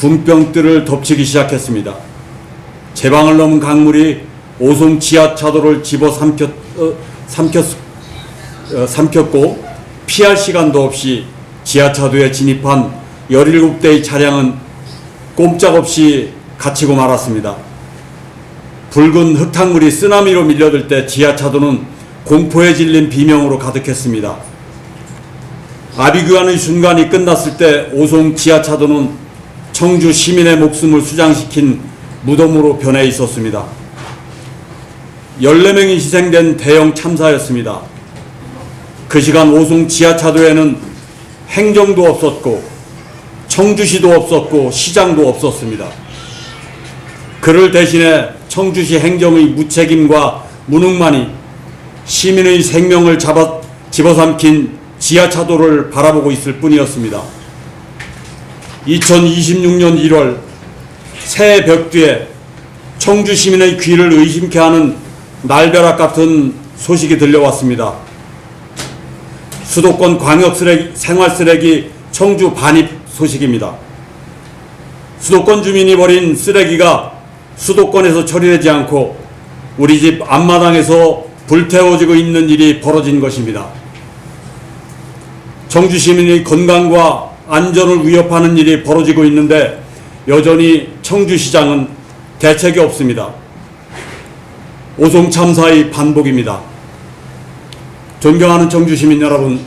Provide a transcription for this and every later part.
군병들을 덮치기 시작했습니다. 제방을 넘은 강물이 오송 지하차도를 집어 삼켰, 어, 삼켰, 어, 삼켰고 피할 시간도 없이 지하차도에 진입한 17대의 차량은 꼼짝없이 갇히고 말았습니다. 붉은 흙탕물이 쓰나미로 밀려들 때 지하차도는 공포에 질린 비명으로 가득했습니다. 아비규환의 순간이 끝났을 때 오송 지하차도는 청주 시민의 목숨을 수장시킨 무덤으로 변해 있었습니다. 14명이 희생된 대형 참사였습니다. 그 시간 오송 지하차도에는 행정도 없었고 청주시도 없었고 시장도 없었습니다. 그를 대신해 청주시 행정의 무책임과 무능만이 시민의 생명을 잡아 집어삼킨 지하차도를 바라보고 있을 뿐이었습니다. 2026년 1월 새해 벽 뒤에 청주 시민의 귀를 의심케 하는 날벼락 같은 소식이 들려왔습니다. 수도권 광역 쓰레기, 생활 쓰레기 청주 반입 소식입니다. 수도권 주민이 버린 쓰레기가 수도권에서 처리되지 않고 우리 집 앞마당에서 불태워지고 있는 일이 벌어진 것입니다. 청주 시민의 건강과 안전을 위협하는 일이 벌어지고 있는데 여전히 청주시장은 대책이 없습니다. 오송 참사의 반복입니다. 존경하는 청주 시민 여러분,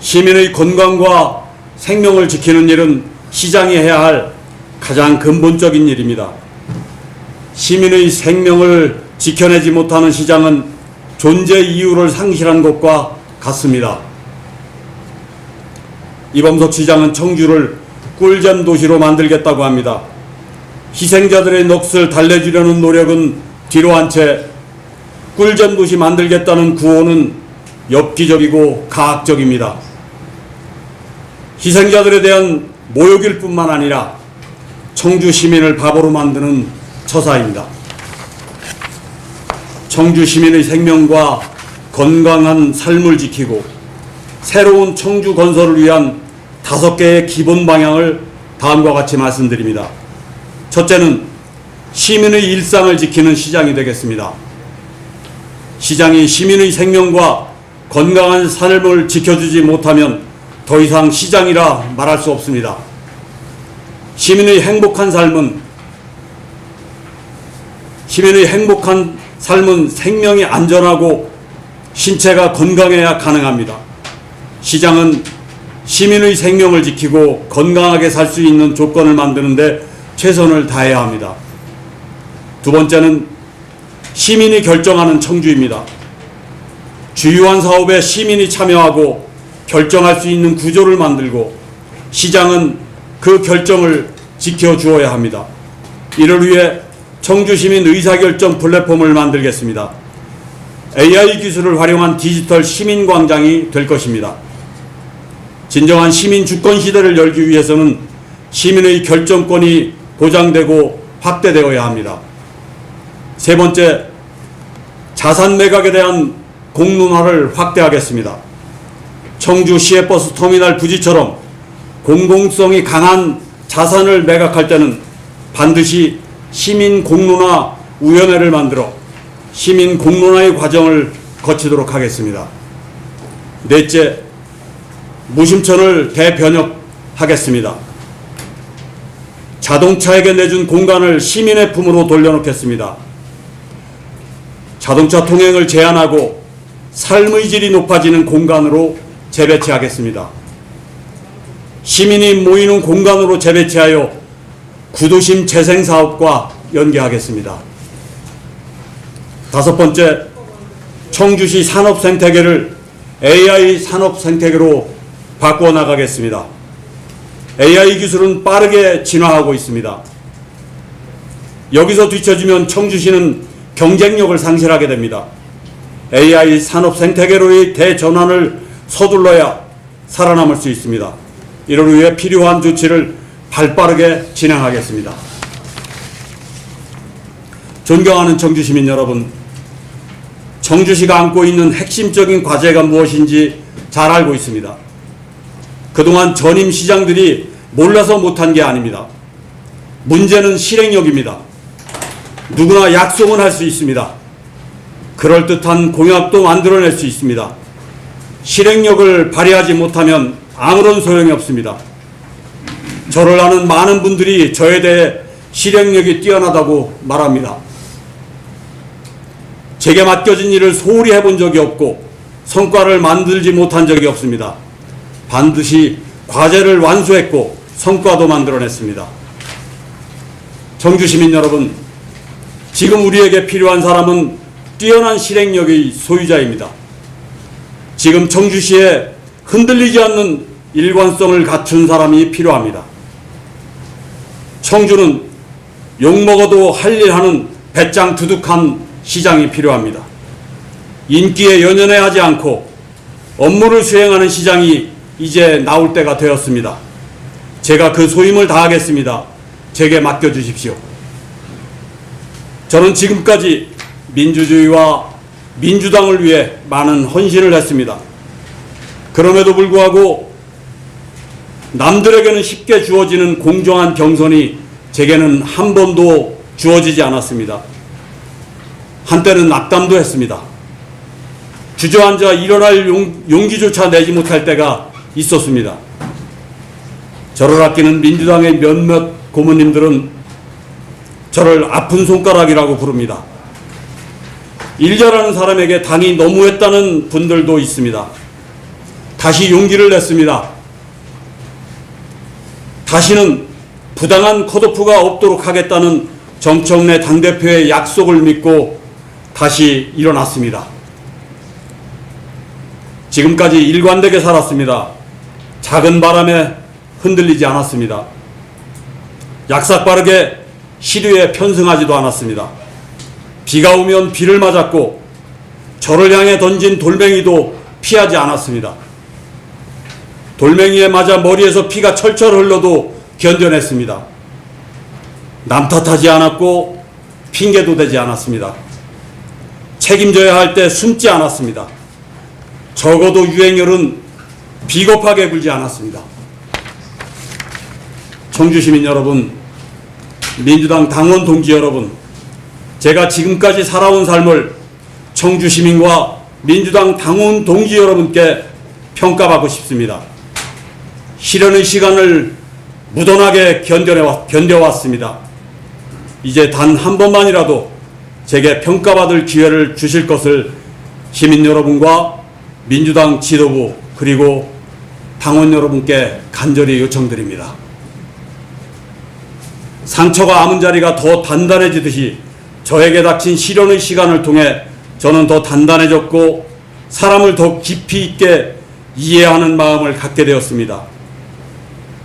시민의 건강과 생명을 지키는 일은 시장이 해야 할 가장 근본적인 일입니다. 시민의 생명을 지켜내지 못하는 시장은 존재 이유를 상실한 것과 같습니다. 이범석 시장은 청주를 꿀잼 도시로 만들겠다고 합니다. 희생자들의 넋을 달래주려는 노력은 뒤로 한 채 꿀잼 도시 만들겠다는 구호는 엽기적이고 가학적입니다. 희생자들에 대한 모욕일 뿐만 아니라 청주 시민을 바보로 만드는 처사입니다. 청주 시민의 생명과 건강한 삶을 지키고 새로운 청주 건설을 위한 다섯 개의 기본 방향을 다음과 같이 말씀드립니다. 첫째는 시민의 일상을 지키는 시장이 되겠습니다. 시장이 시민의 생명과 건강한 삶을 지켜주지 못하면 더 이상 시장이라 말할 수 없습니다. 시민의 행복한 삶은 시민의 행복한 삶은 생명이 안전하고 신체가 건강해야 가능합니다. 시장은 시민의 생명을 지키고 건강하게 살 수 있는 조건을 만드는데 최선을 다해야 합니다. 두 번째는 시민이 결정하는 청주입니다. 주요한 사업에 시민이 참여하고 결정할 수 있는 구조를 만들고 시장은 그 결정을 지켜주어야 합니다. 이를 위해 청주시민 의사결정 플랫폼을 만들겠습니다. AI 기술을 활용한 디지털 시민광장이 될 것입니다. 진정한 시민 주권 시대를 열기 위해서는 시민의 결정권이 보장되고 확대되어야 합니다. 세 번째, 자산 매각에 대한 공론화를 확대하겠습니다. 청주 시외버스 터미널 부지처럼 공공성이 강한 자산을 매각할 때는 반드시 시민 공론화 위원회를 만들어 시민 공론화의 과정을 거치도록 하겠습니다. 넷째, 무심천을 대변혁하겠습니다. 자동차에게 내준 공간을 시민의 품으로 돌려놓겠습니다. 자동차 통행을 제한하고 삶의 질이 높아지는 공간으로 재배치하겠습니다. 시민이 모이는 공간으로 재배치하여 구도심 재생 사업과 연계하겠습니다. 다섯 번째, 청주시 산업 생태계를 AI 산업 생태계로 바꾸어 나가겠습니다. AI 기술은 빠르게 진화하고 있습니다. 여기서 뒤처지면 청주시는 경쟁력을 상실하게 됩니다. AI 산업 생태계로의 대전환을 서둘러야 살아남을 수 있습니다. 이를 위해 필요한 조치를 발빠르게 진행하겠습니다. 존경하는 청주시민 여러분, 청주시가 안고 있는 핵심적인 과제가 무엇인지 잘 알고 있습니다. 그동안 전임 시장들이 몰라서 못한 게 아닙니다. 문제는 실행력입니다. 누구나 약속은 할 수 있습니다. 그럴듯한 공약도 만들어낼 수 있습니다. 실행력을 발휘하지 못하면 아무런 소용이 없습니다. 저를 아는 많은 분들이 저에 대해 실행력이 뛰어나다고 말합니다. 제게 맡겨진 일을 소홀히 해본 적이 없고 성과를 만들지 못한 적이 없습니다. 반드시 과제를 완수했고 성과도 만들어냈습니다. 정주 시민 여러분, 지금 우리에게 필요한 사람은 뛰어난 실행력의 소유자입니다. 지금 청주시에 흔들리지 않는 일관성을 갖춘 사람이 필요합니다. 청주는 욕먹어도 할 일 하는 배짱 두둑한 시장이 필요합니다. 인기에 연연해 하지 않고 업무를 수행하는 시장이 이제 나올 때가 되었습니다. 제가 그 소임을 다하겠습니다. 제게 맡겨주십시오. 저는 지금까지 민주주의와 민주당을 위해 많은 헌신을 했습니다. 그럼에도 불구하고 남들에게는 쉽게 주어지는 공정한 경선이 제게는 한 번도 주어지지 않았습니다. 한때는 낙담도 했습니다. 주저앉아 일어날 용, 용기조차 내지 못할 때가 있었습니다. 저를 아끼는 민주당의 몇몇 고모님들은 저를 아픈 손가락이라고 부릅니다. 일 잘하는 사람에게 당이 너무했다는 분들도 있습니다. 다시 용기를 냈습니다. 다시는 부당한 컷오프가 없도록 하겠다는 정청래 당대표의 약속을 믿고 다시 일어났습니다. 지금까지 일관되게 살았습니다. 작은 바람에 흔들리지 않았습니다. 약삭빠르게 시류에 편승하지도 않았습니다. 비가 오면 비를 맞았고 저를 향해 던진 돌멩이도 피하지 않았습니다. 돌멩이에 맞아 머리에서 피가 철철 흘러도 견뎌냈습니다. 남 탓하지 않았고 핑계도 대지 않았습니다. 책임져야 할 때 숨지 않았습니다. 적어도 유행열은 비겁하게 굴지 않았습니다. 청주 시민 여러분, 민주당 당원 동지 여러분, 제가 지금까지 살아온 삶을 청주 시민과 민주당 당원 동지 여러분께 평가받고 싶습니다. 실현의 시간을 무던하게 견뎌왔습니다. 이제 단 한 번만이라도 제게 평가받을 기회를 주실 것을 시민 여러분과 민주당 지도부 그리고 당원 여러분께 간절히 요청드립니다. 상처가 아문 자리가 더 단단해지듯이 저에게 닥친 실현의 시간을 통해 저는 더 단단해졌고 사람을 더 깊이 있게 이해하는 마음을 갖게 되었습니다.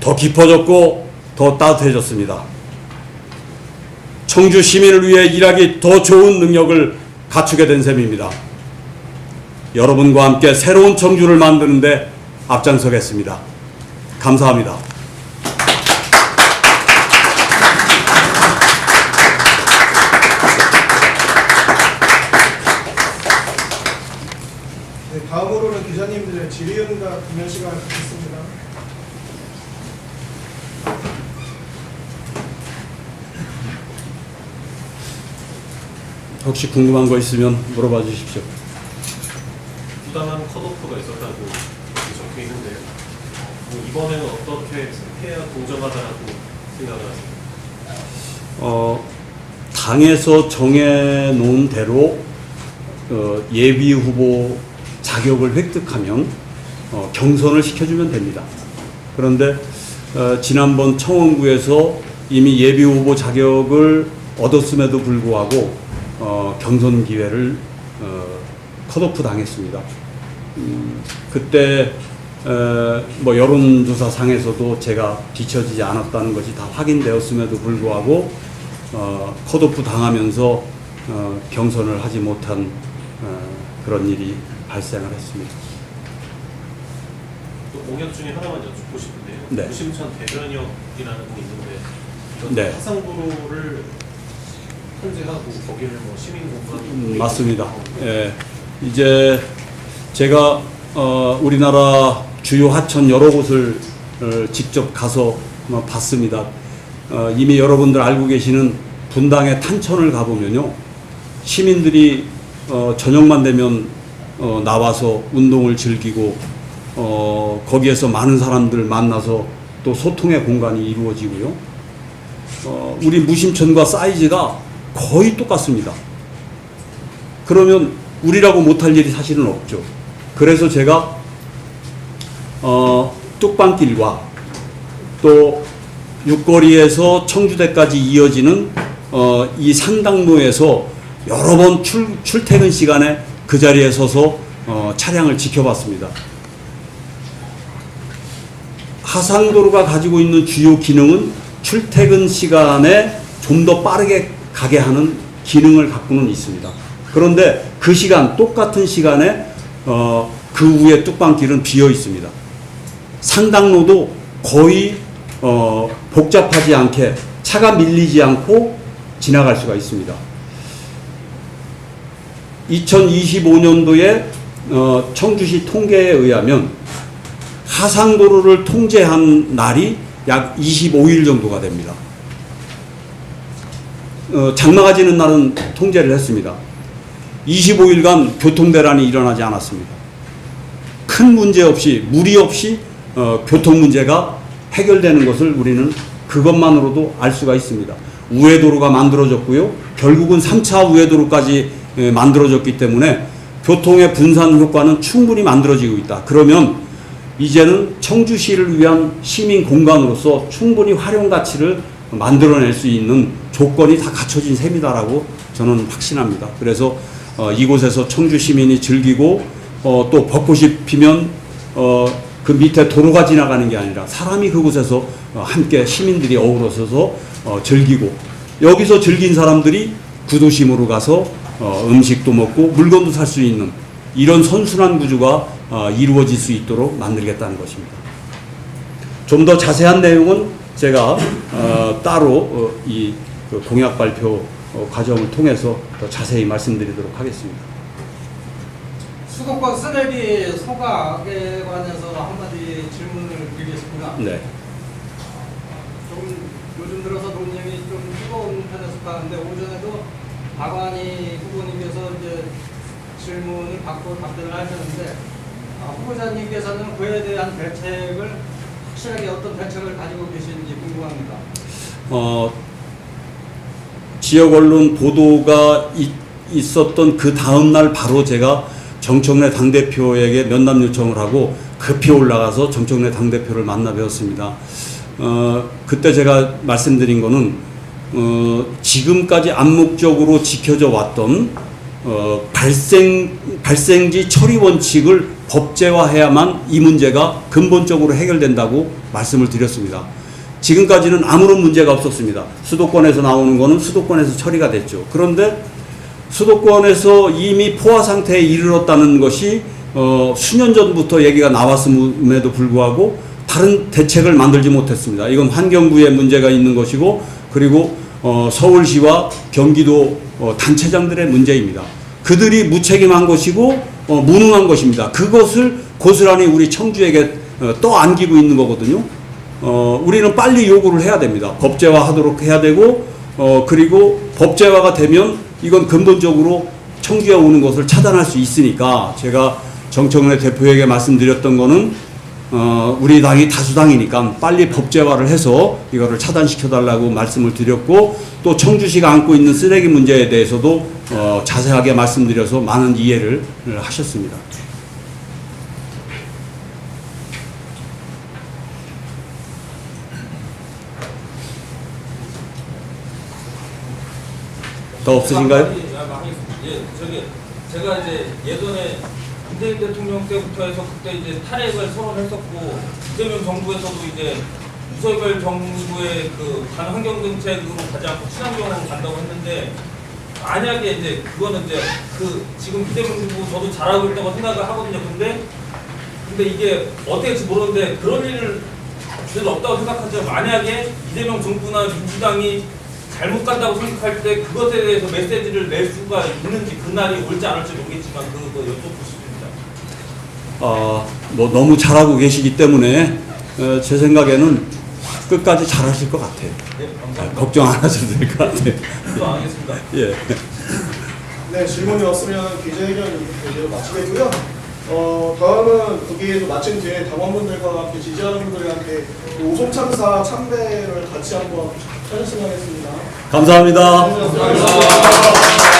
더 깊어졌고 더 따뜻해졌습니다. 청주 시민을 위해 일하기 더 좋은 능력을 갖추게 된 셈입니다. 여러분과 함께 새로운 청주를 만드는데 앞장서겠습니다. 감사합니다. 네, 다음으로는 기자님들의 질의응답 기면 시간을 갖겠습니다. 혹시 궁금한 거 있으면 물어봐 주십시오. 부당한 컷오프가 있었다고 적혀 있는데요. 뭐 이번에는 어떻게 해야 공정하다라고 생각을 하세요? 어, 당에서 정해놓은 대로 어, 예비 후보 자격을 획득하면 어, 경선을 시켜주면 됩니다. 그런데 어, 지난번 청원구에서 이미 예비 후보 자격을 얻었음에도 불구하고 어, 경선 기회를 어, 컷오프 당했습니다. 음, 그때 에, 뭐 여론조사 상에서도 제가 비춰지지 않았다는 것이 다 확인되었음에도 불구하고 어, 컷오프 당하면서 어, 경선을 하지 못한 어, 그런 일이 발생을 했습니다. 또 공약 중에 하나만 여쭙고 싶은데요. 네. 무심천 대변역이라는 게 있는데 이건 네. 화상도로를 통제하고 거기를 뭐 시민 공간 음, 맞습니다. 예, 이제 제가 어, 우리나라 주요 하천 여러 곳을 어, 직접 가서 뭐 봤습니다. 어, 이미 여러분들 알고 계시는 분당의 탄천을 가보면요. 시민들이 어, 저녁만 되면 어, 나와서 운동을 즐기고 어, 거기에서 많은 사람들 만나서 또 소통의 공간이 이루어지고요. 어, 우리 무심천과 사이즈가 거의 똑같습니다. 그러면 우리라고 못할 일이 사실은 없죠. 그래서 제가 어, 뚝방길과 또 육거리에서 청주대까지 이어지는 어, 이 산당로에서 여러 번 출, 출퇴근 시간에 그 자리에 서서 어, 차량을 지켜봤습니다. 하상도로가 가지고 있는 주요 기능은 출퇴근 시간에 좀 더 빠르게 가게 하는 기능을 갖고는 있습니다. 그런데 그 시간 똑같은 시간에 어, 그 후에 뚝방길은 비어 있습니다. 상당로도 거의 어, 복잡하지 않게 차가 밀리지 않고 지나갈 수가 있습니다. 2025년도에 어, 청주시 통계에 의하면 하상도로를 통제한 날이 약 25일 정도가 됩니다. 어, 장마가 지는 날은 통제를 했습니다. 25일간 교통대란이 일어나지 않았습니다. 큰 문제 없이 무리 없이 어, 교통 문제가 해결되는 것을 우리는 그것만으로도 알 수가 있습니다. 우회도로가 만들어졌고요. 결국은 3차 우회도로까지 에, 만들어졌기 때문에 교통의 분산 효과는 충분히 만들어지고 있다. 그러면 이제는 청주시를 위한 시민 공간으로서 충분히 활용 가치를 만들어낼 수 있는 조건이 다 갖춰진 셈이다라고 저는 확신합니다. 그래서 어, 이곳에서 청주 시민이 즐기고 어, 또 벚꽃이 피면 어, 그 밑에 도로가 지나가는 게 아니라 사람이 그곳에서 어, 함께 시민들이 어우러서서 어, 즐기고 여기서 즐긴 사람들이 구도심으로 가서 어, 음식도 먹고 물건도 살 수 있는 이런 선순환 구조가 어, 이루어질 수 있도록 만들겠다는 것입니다. 좀 더 자세한 내용은 제가 어, 따로 어, 이그 공약 발표 어, 과정을 통해서 더 자세히 말씀드리도록 하겠습니다. 수도권 쓰레기 소각에 관해서 한마디 질문을 드리겠습니다. 네. 좀 요즘 들어서 논쟁이 좀 뜨거운 편에 속하는데 오전에도 박완희 후보님께서 이제 질문을 받고 답변을 하셨는데 아, 후보자님께서는 그에 대한 대책을 확실하게 어떤 대책을 가지고 계시는지 궁금합니다. 어, 지역 언론 보도가 있, 있었던 그 다음 날 바로 제가 정청래 당대표에게 면담 요청을 하고 급히 올라가서 정청래 당대표를 만나 뵈었습니다. 어, 그때 제가 말씀드린 거는 어, 지금까지 암묵적으로 지켜져 왔던 어, 발생 발생지 처리 원칙을 법제화해야만 이 문제가 근본적으로 해결된다고 말씀을 드렸습니다. 지금까지는 아무런 문제가 없었습니다. 수도권에서 나오는 거는 수도권에서 처리가 됐죠. 그런데 수도권에서 이미 포화 상태에 이르렀다는 것이 어, 수년 전부터 얘기가 나왔음에도 불구하고 다른 대책을 만들지 못했습니다. 이건 환경부의 문제가 있는 것이고 그리고 어, 서울시와 경기도 어, 단체장들의 문제입니다. 그들이 무책임한 것이고 어, 무능한 것입니다. 그것을 고스란히 우리 청주에게 어, 떠안기고 있는 거거든요. 어, 우리는 빨리 요구를 해야 됩니다. 법제화 하도록 해야 되고, 어, 그리고 법제화가 되면 이건 근본적으로 청주에 오는 것을 차단할 수 있으니까 제가 정청래 대표에게 말씀드렸던 거는 어, 우리 당이 다수당이니까 빨리 법제화를 해서 이거를 차단시켜달라고 말씀을 드렸고 또 청주시가 안고 있는 쓰레기 문제에 대해서도 어, 자세하게 말씀드려서 많은 이해를 하셨습니다. 더 없으신가요? 예, 저기 제가 이제 예전에 문재인 대통령 때부터 해서 그때 이제 탈핵을 선언했었고 이재명 정부에서도 이제 유석열 정부의 그 반환경 정책으로 가지 않고 친환경으로 간다고 했는데 만약에 이제 그거는 이제 그 지금 이재명 정부 저도 잘하고 있다고 생각을 하거든요. 근데 근데 이게 어떻게 될지 모르는데 그런 별로 없다고 생각하죠. 만약에 이재명 정부나 민주당이 잘못 간다고 생각할 때 그것에 대해서 메시지를 낼 수가 있는지 그날이 올지 않을지 모르겠지만 그거 여쭤보고 싶습니다. 어, 뭐 너무 잘하고 계시기 때문에 어, 제 생각에는 끝까지 잘하실 것 같아요. 네, 아, 감사합니다. 걱정 안 하셔도 될 것 같아요. 수고하겠습니다. 예. 네, 질문이 없으면 기자회견 이제 마치겠고요. 어, 다음은 거기에서 마친 뒤에 당원분들과 함께 지지하는 분들과 함께 오송참사 참배를 같이 한번 하셨으면 하겠습니다. 감사합니다. 감사합니다.